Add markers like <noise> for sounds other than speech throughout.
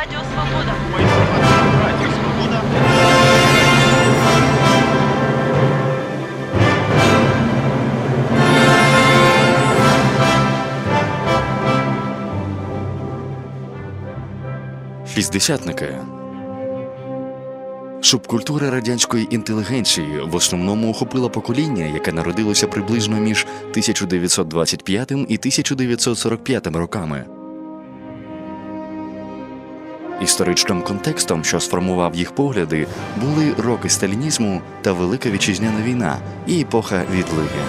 Радіо Свобода. Радіо Свобода. Шістдесятники. Субкультура радянської інтелігенції в основному охопила покоління, яке народилося приблизно між 1925 і 1945 роками. Історичним контекстом, що сформував їх погляди, були роки сталінізму та Велика Вітчизняна війна і епоха відлиги.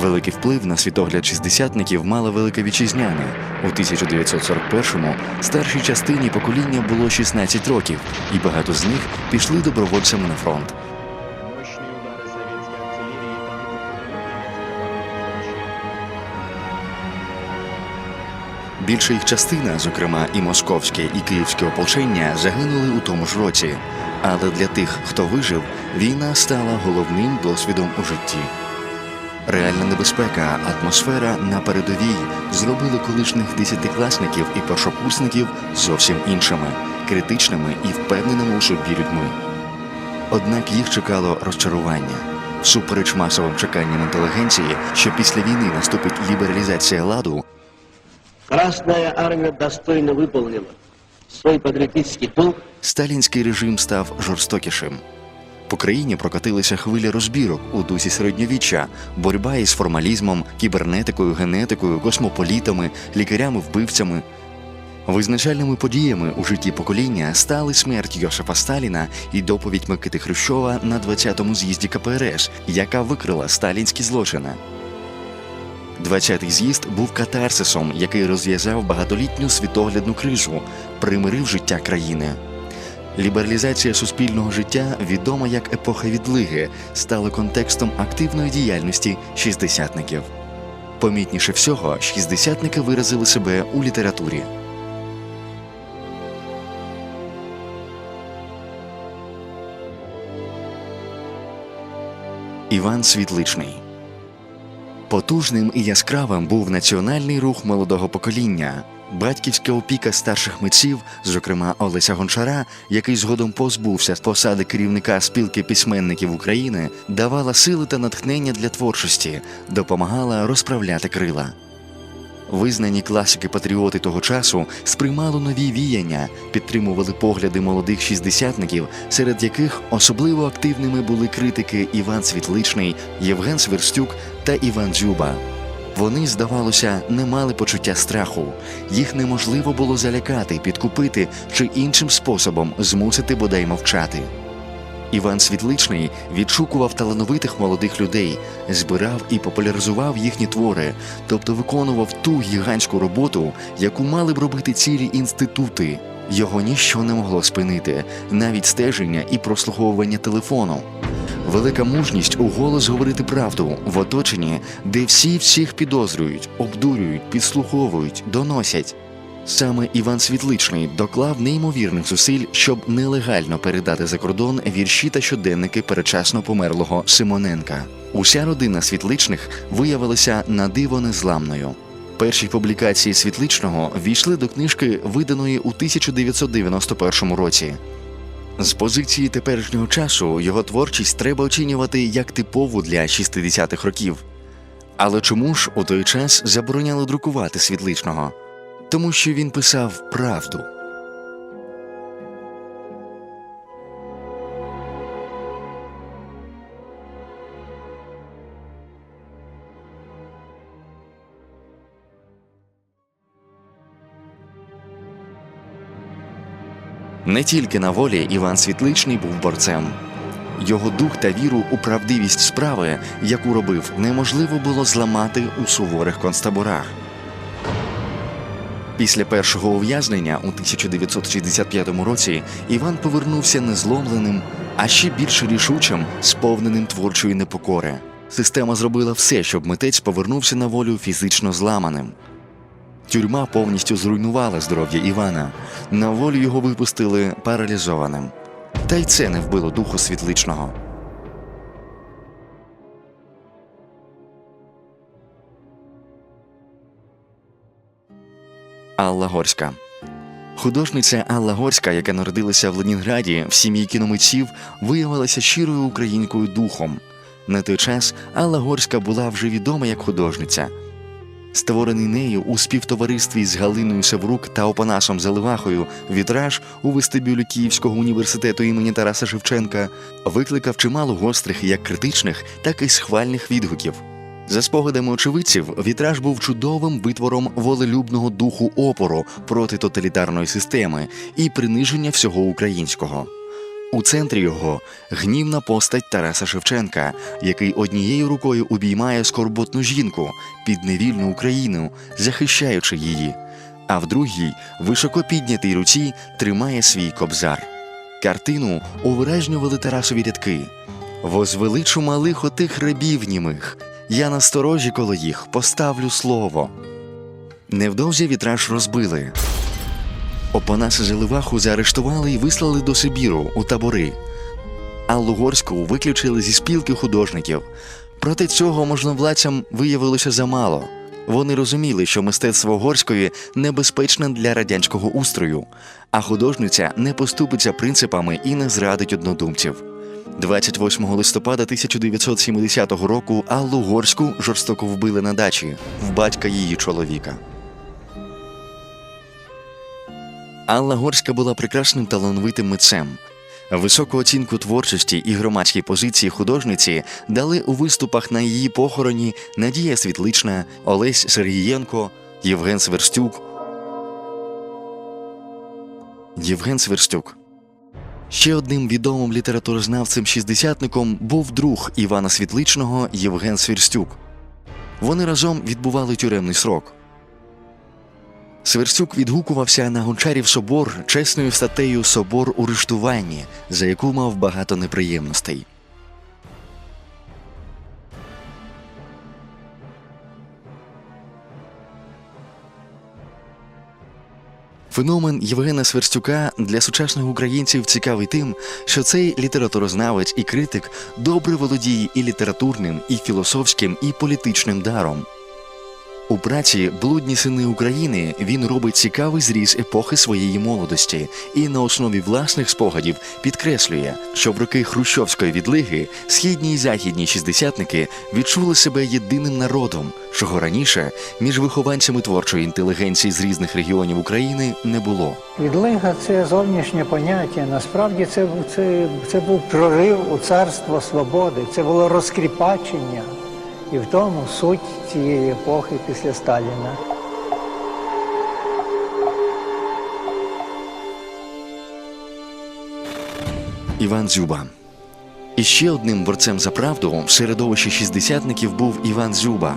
Великий вплив на світогляд шістдесятників мала Велика Вітчизняна. У 1941-му старшій частині покоління було 16 років, і багато з них пішли добровольцями на фронт. Більша їх частина, зокрема і московське, і київське ополчення, загинули у тому ж році. Але для тих, хто вижив, війна стала головним досвідом у житті. Реальна небезпека, атмосфера на передовій зробили колишніх десятикласників і першокурсників зовсім іншими, критичними і впевненими у собі людьми. Однак їх чекало розчарування. Всупереч масовим чеканням інтелігенції, що після війни наступить лібералізація ладу, Красная армия достойно выполнила свой патриотический долг сталінський режим став жорстокішим. По країні прокотилися хвилі розбірок у дусі середньовіччя, боротьба із формалізмом, кібернетикою, генетикою, космополітами, лікарями-вбивцями. Визначальними подіями у житті покоління стали смерть Йосифа Сталіна і доповідь Микити Хрущова на 20-му з'їзді КПРС, яка викрила сталінські злочини. 20-й з'їзд був катарсисом, який розв'язав багатолітню світоглядну кризу, примирив життя країни. Лібералізація суспільного життя, відома як епоха відлиги, стала контекстом активної діяльності шістдесятників. Помітніше всього, шістдесятники виразили себе у літературі. Іван Світличний Потужним і яскравим був національний рух молодого покоління. Батьківська опіка старших митців, зокрема Олеся Гончара, який згодом позбувся з посади керівника спілки письменників України, давала сили та натхнення для творчості, допомагала розправляти крила. Визнані класики-патріоти того часу сприймали нові віяння, підтримували погляди молодих шістдесятників, серед яких особливо активними були критики Іван Світличний, Євген Сверстюк та Іван Дзюба. Вони, здавалося, не мали почуття страху. Їх неможливо було залякати, підкупити чи іншим способом змусити бодай мовчати. Іван Світличний відшукував талановитих молодих людей, збирав і популяризував їхні твори, тобто виконував ту гігантську роботу, яку мали б робити цілі інститути. Його ніщо не могло спинити, навіть стеження і прослуховування телефону. Велика мужність у голос говорити правду в оточенні, де всі всіх підозрюють, обдурюють, підслуховують, доносять. Саме Іван Світличний доклав неймовірних зусиль, щоб нелегально передати за кордон вірші та щоденники перечасно померлого Симоненка. Уся родина світличних виявилася на диво незламною. Перші публікації світличного війшли до книжки, виданої у 1991 році. З позиції теперішнього часу його творчість треба оцінювати як типову для 60-х років. Але чому ж у той час забороняли друкувати світличного? Тому що він писав правду. Не тільки на волі Іван Світличний був борцем. Його дух та віру у правдивість справи, яку робив, неможливо було зламати у суворих концтаборах. Після першого ув'язнення у 1965 році Іван повернувся незломленим, а ще більш рішучим, сповненим творчої непокори. Система зробила все, щоб митець повернувся на волю фізично зламаним. Тюрма повністю зруйнувала здоров'я Івана. На волю його випустили паралізованим. Та й це не вбило духу світличного. Алла Горська. Художниця Алла Горська, яка народилася в Ленінграді в сім'ї кіномитців, виявилася щирою українкою духом. На той час Алла Горська була вже відома як художниця. Створений нею у співтоваристві з Галиною Севрук та Опанасом Заливахою вітраж у вестибюлі Київського університету імені Тараса Шевченка викликав чимало гострих як критичних, так і схвальних відгуків. За спогадами очевидців, вітраж був чудовим витвором волелюбного духу опору проти тоталітарної системи і приниження всього українського. У центрі його гнівна постать Тараса Шевченка, який однією рукою обіймає скорботну жінку підневільну Україну, захищаючи її, а в другій високо піднятій руці тримає свій кобзар. Картину увиражнювали Тарасові рядки. Возвеличу малих отих рабів німих, я на сторожі коло їх поставлю слово. Невдовзі вітраж розбили. Опанаса Заливаху заарештували і вислали до Сибіру у табори. Аллу Горську виключили зі спілки художників. Проти цього можновладцям виявилося замало. Вони розуміли, що мистецтво горської небезпечне для радянського устрою, а художниця не поступиться принципами і не зрадить однодумців. 28 листопада 1970 року Аллу Горську жорстоко вбили на дачі в батька її чоловіка. Алла Горська була прекрасним талановитим митцем. Високу оцінку творчості і громадській позиції художниці дали у виступах на її похороні Надія Світлична, Олесь Сергієнко, Євген Сверстюк. Євген Сверстюк. Ще одним відомим літературознавцем шістдесятником був друг Івана Світличного Євген Сверстюк. Вони разом відбували тюремний срок. Сверстюк відгукувався на Гончарів собор чесною статтею Собор у рештуванні, за яку мав багато неприємностей. Феномен Євгена Сверстюка для сучасних українців цікавий тим, що цей літературознавець і критик добре володіє і літературним, і філософським, і політичним даром. У праці Блудні сини України він робить цікавий зріз епохи своєї молодості і на основі власних спогадів підкреслює, що в роки хрущовської відлиги східні і західні шістдесятники відчули себе єдиним народом, чого раніше між вихованцями творчої інтелігенції з різних регіонів України не було. Відлига це зовнішнє поняття. Насправді це, це, це був прорив у царство свободи, це було розкріпачення. І в тому суть цієї епохи після Сталіна. Іван Дзюба. І ще одним борцем за правду в середовищі шістдесятників був Іван Дзюба.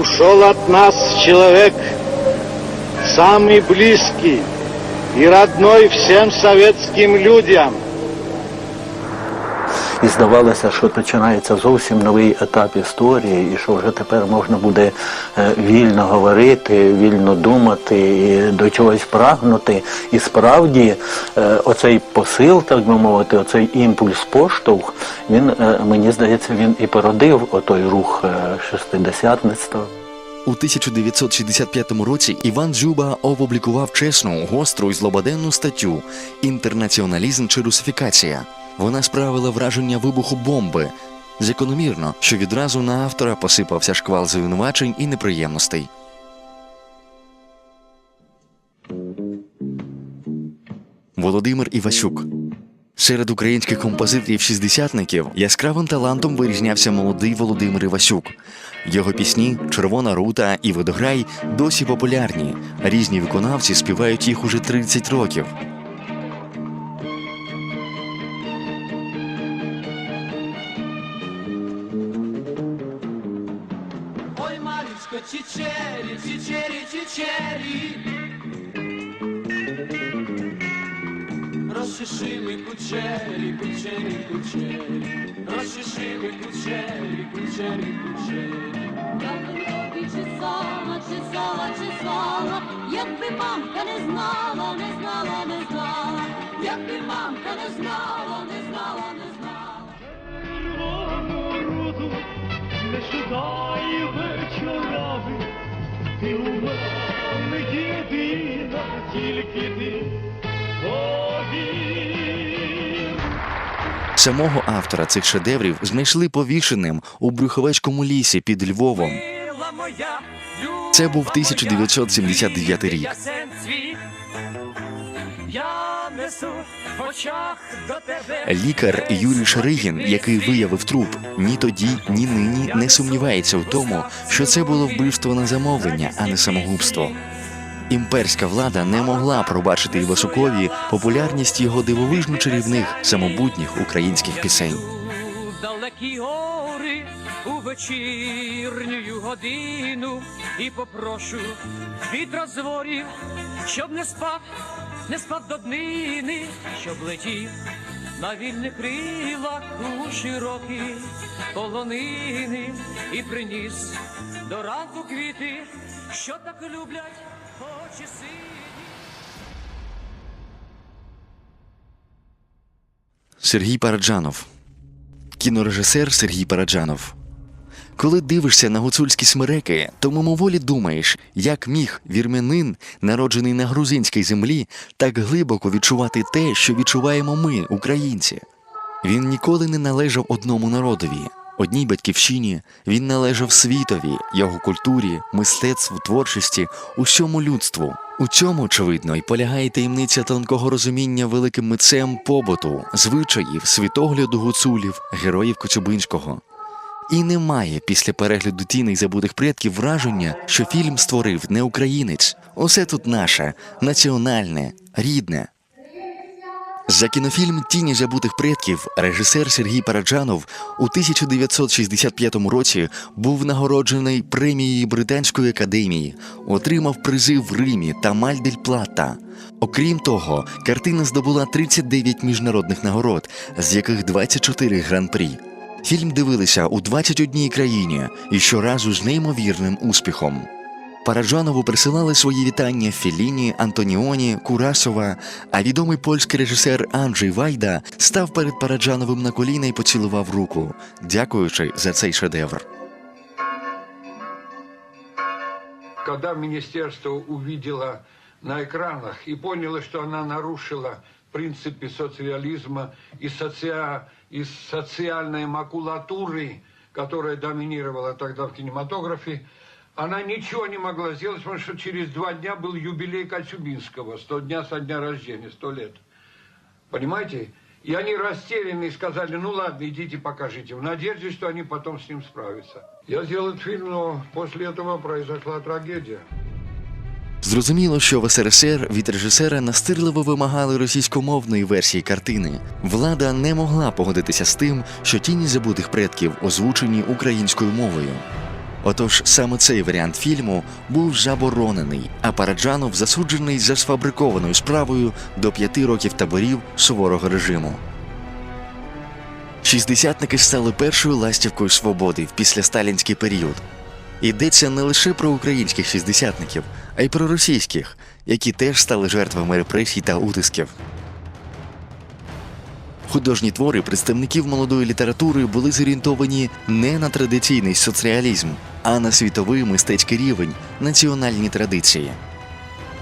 Ушел от нас человек, самый близкий и родной всем советским людям. І здавалося, що починається зовсім новий етап історії, і що вже тепер можна буде е, вільно говорити, вільно думати, і до чогось прагнути. І справді е, оцей посил, так би мовити, оцей імпульс поштовх, він е, мені здається, він і породив отой рух шестидесятництва. У 1965 році Іван Дзюба опублікував чесну, гостру і злободенну статтю Інтернаціоналізм чи русифікація. Вона справила враження вибуху бомби. Закономірно, що відразу на автора посипався шквал звинувачень і неприємностей. Володимир Івасюк Серед українських композиторів-шістдесятників яскравим талантом вирізнявся молодий Володимир Івасюк. Його пісні Червона рута і Водограй досі популярні. Різні виконавці співають їх уже 30 років. Розчеши кучері, кучері, кучері. Розчеши кучері, кучері, кучері. Я би тобі чесала, чесала, чесала, якби мамка не знала, не знала, не знала, якби мамка не знала, не знала, не знала. не шукай вечорами, ти у мене тільки ти. Самого автора цих шедеврів знайшли повішеним у Брюховецькому лісі під Львовом. Це був 1979 рік. Лікар Юрій Шаригін, який виявив труп, ні тоді, ні нині не сумнівається в тому, що це було вбивство на замовлення, а не самогубство. Імперська влада не могла пробачити Івасукові популярність його дивовижно чарівних самобутніх українських пісень. Далекі гори у вечірню годину і попрошу від розворів, щоб не спав, не спав до днини, щоб летів на вільних крилах у широкі полонини і приніс до ранку квіти, що так люблять очі. Сергій Параджанов, кінорежисер Сергій Параджанов. Коли дивишся на гуцульські смереки, то мимоволі думаєш, як міг вірменин, народжений на грузинській землі, так глибоко відчувати те, що відчуваємо ми, українці. Він ніколи не належав одному народові, одній батьківщині. Він належав світові, його культурі, мистецтву, творчості, усьому людству. У цьому, очевидно, і полягає таємниця тонкого розуміння великим митцем побуту, звичаїв, світогляду гуцулів, героїв Коцюбинського. І немає після перегляду тіней забутих предків враження, що фільм створив не українець. Усе тут наше, національне, рідне. За кінофільм Тіні забутих предків режисер Сергій Параджанов у 1965 році був нагороджений премією Британської академії, отримав призи в Римі та Мальдель Плата. Окрім того, картина здобула 39 міжнародних нагород, з яких 24 гран-прі. Фільм дивилися у 21 країні і щоразу з неймовірним успіхом. Параджанову присилали свої вітання Феліні, Антоніоні, Курасова, а відомий польський режисер Анджей Вайда став перед Параджановим на коліна і поцілував руку, дякуючи за цей шедевр. когда министерство увидело на экранах и поняло, что она нарушила принципы социализма и, социа... и социальной макулатуры, которая доминировала тогда в кинематографе, она ничего не могла сделать, потому что через два дня был юбилей Коцюбинского, 100 дня со дня рождения, 100 лет. Понимаете? И они растерянные сказали, ну ладно, идите покажите, в надежде, что они потом с ним справятся. Я сделал этот фильм, но после этого произошла трагедия. Зрозуміло, що в СРСР від режисера настирливо вимагали російськомовної версії картини. Влада не могла погодитися з тим, що тіні забутих предків озвучені українською мовою. Отож саме цей варіант фільму був заборонений, а Параджанов засуджений за сфабрикованою справою до п'яти років таборів суворого режиму. Шістдесятники стали першою ластівкою свободи в післясталінський період. Йдеться не лише про українських шістдесятників, а й про російських, які теж стали жертвами репресій та утисків. Художні твори представників молодої літератури були зорієнтовані не на традиційний соціалізм, а на світовий мистецький рівень, національні традиції.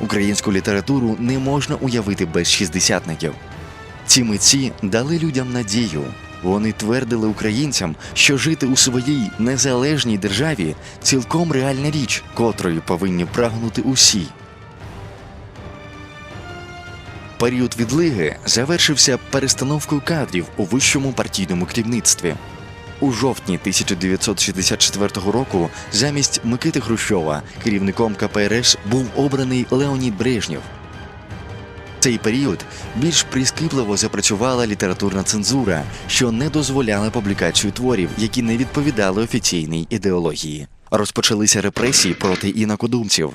Українську літературу не можна уявити без шістдесятників. Ці митці дали людям надію. Вони твердили українцям, що жити у своїй незалежній державі цілком реальна річ, котрою повинні прагнути усі. Період відлиги завершився перестановкою кадрів у вищому партійному керівництві. У жовтні 1964 року замість Микити Хрущова керівником КПРС був обраний Леонід Брежнєв. Цей період більш прискіпливо запрацювала літературна цензура, що не дозволяла публікацію творів, які не відповідали офіційній ідеології. Розпочалися репресії проти інакодумців.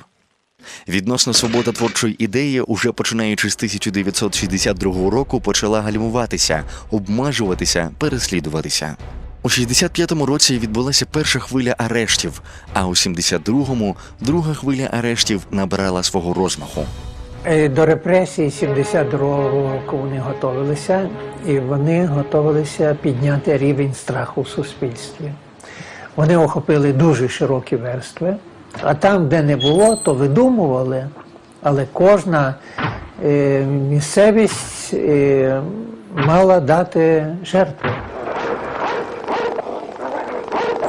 Відносно свобода творчої ідеї, уже починаючи з 1962 року, почала гальмуватися, обмежуватися, переслідуватися. У 65-му році відбулася перша хвиля арештів, а у 72-му друга хвиля арештів набирала свого розмаху. Е, До репресії 72-го року вони готувалися, і вони готувалися підняти рівень страху в суспільстві. Вони охопили дуже широкі верстви, а там, де не було, то видумували Але кожна е, місцевість е, мала дати жертву.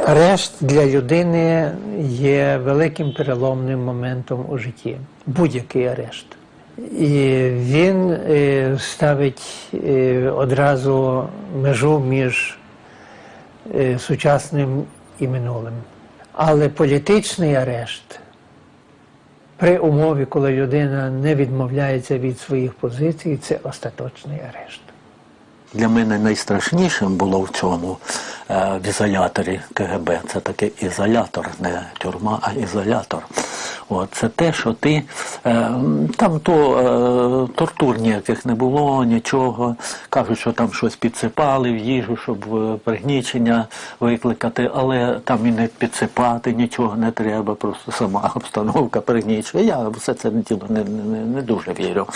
Арешт для людини є великим переломним моментом у житті. Будь-який арешт. І він е, ставить е, одразу межу між е, сучасним і минулим. Але політичний арешт при умові, коли людина не відмовляється від своїх позицій, це остаточний арешт. Для мене найстрашнішим було в цьому е, в ізоляторі КГБ. Це такий ізолятор, не тюрма, а ізолятор. От, це те, що ти е, там то е, тортур ніяких не було, нічого. Кажуть, що там щось підсипали в їжу, щоб пригнічення викликати, але там і не підсипати нічого не треба, просто сама <laughs> обстановка пригнічує. Я все це діло не, не, не дуже вірю.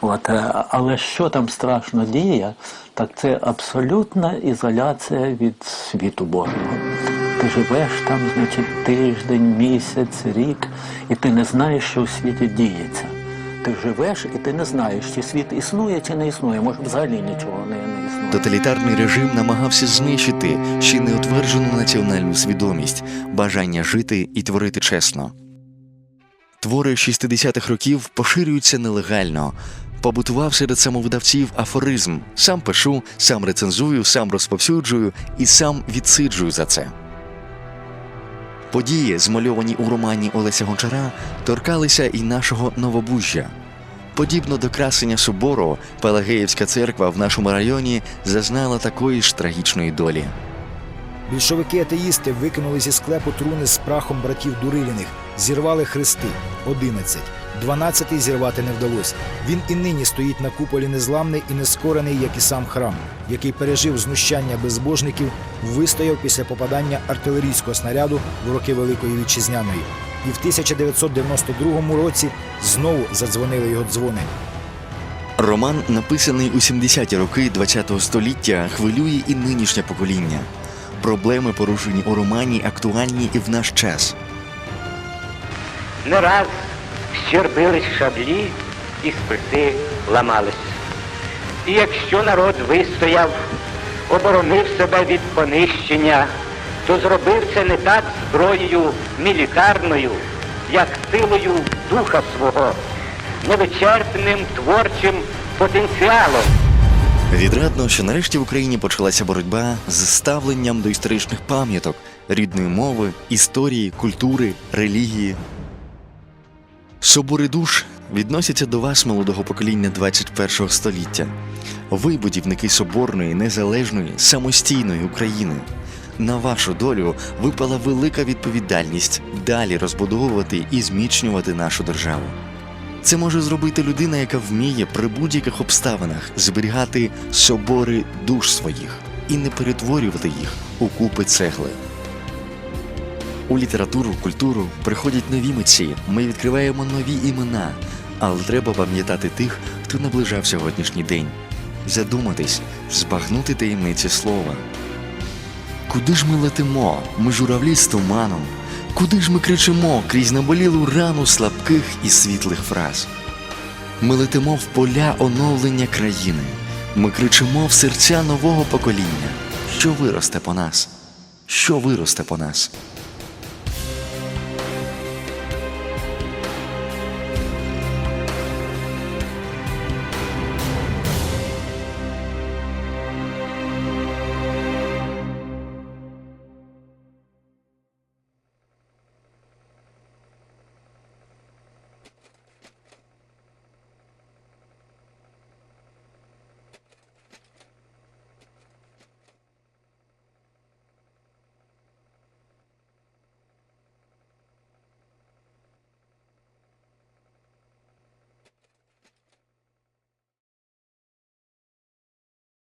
От, але що там страшно діє, так це абсолютна ізоляція від світу Божого. Ти живеш там, значить, тиждень, місяць, рік, і ти не знаєш, що у світі діється. Ти живеш і ти не знаєш, чи світ існує, чи не існує. Може, взагалі нічого не, існує. Тоталітарний режим намагався знищити ще неутверджену національну свідомість, бажання жити і творити чесно. Твори 60-х років поширюються нелегально. Побутував серед самовидавців афоризм: сам пишу, сам рецензую, сам розповсюджую і сам відсиджую за це. Події, змальовані у романі Олеся Гончара, торкалися і нашого новобужжя. Подібно до красення собору, Пелагеївська церква в нашому районі зазнала такої ж трагічної долі. Більшовики-атеїсти викинули зі склепу труни з прахом братів Дуриліних, зірвали хрести 11. 12-й зірвати не вдалося. Він і нині стоїть на куполі незламний і нескорений, як і сам храм, який пережив знущання безбожників, вистояв після попадання артилерійського снаряду в роки Великої Вітчизняної. І в 1992 році знову задзвонили його дзвони. Роман, написаний у 70-ті роки ХХ століття, хвилює і нинішнє покоління. Проблеми, порушені у романі, актуальні і в наш час. Не раз щербились шаблі і списи ламались. І якщо народ вистояв, оборонив себе від понищення, то зробив це не так зброєю мілітарною, як силою духа свого, невичерпним творчим потенціалом. Відрадно, що нарешті в Україні почалася боротьба з ставленням до історичних пам'яток, рідної мови, історії, культури, релігії. Собори душ відносяться до вас, молодого покоління 21 століття. Ви будівники соборної, незалежної, самостійної України. На вашу долю випала велика відповідальність далі розбудовувати і зміцнювати нашу державу. Це може зробити людина, яка вміє при будь-яких обставинах зберігати собори душ своїх і не перетворювати їх у купи цегли. У літературу, культуру приходять нові митці. Ми відкриваємо нові імена, але треба пам'ятати тих, хто наближав сьогоднішній день. Задуматись, збагнути таємниці слова. Куди ж ми летимо? Ми журавлі з туманом. Куди ж ми кричимо крізь наболілу рану слабких і світлих фраз? Ми летимо в поля оновлення країни. Ми кричимо в серця нового покоління, що виросте по нас, що виросте по нас.